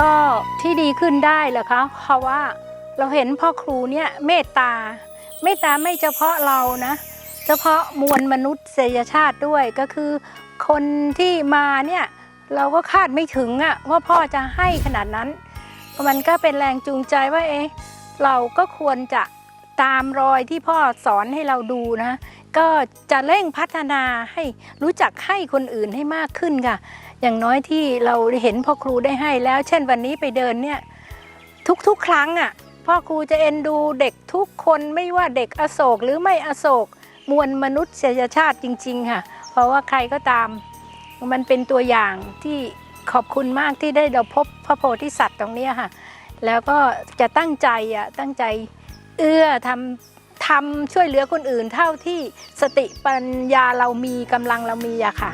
ก็ที่ดีขึ้นได้เหรอคะเพราะว่าเราเห็นพ่อครูเนี่ยเมตตา เมตตาไม่เฉพาะเรานะ เฉพาะมวลมนุษยชาติด้วยก็คือ คนที่มาเนี่ยเราก็คาดไม่ถึงอะว่าพ่อจะให้ขนาดนั้น มันก็เป็นแรงจูงใจว่าเอ๊ะ เราก็ควรจะตามรอยที่พ่อสอนให้เราดูนะ ก็จะเร่งพัฒนาให้รู้จักให้คนอื่นให้มากขึ้นค่ะ อย่างน้อยที่เราเห็นพ่อครูได้ให้แล้ว เช่นวันนี้ไปเดินเนี่ยทุกๆ ครั้งอะพ่อครูจะเอ็นดูเด็กทุกคนไม่ว่าเด็กอโศกหรือไม่อโศกมวลมนุษยชาติจริง ๆ ค่ะ เพราะว่าใครก็ตาม มันเป็นตัวอย่างที่ขอบคุณมากที่ได้เราพบพระโพธิสัตว์ตรงนี้ค่ะ แล้วก็จะตั้งใจอะตั้งใจเอื้อทำทำช่วยเหลือคนอื่นเท่าที่สติปัญญาเรามีกำลังเรามีอะค่ะ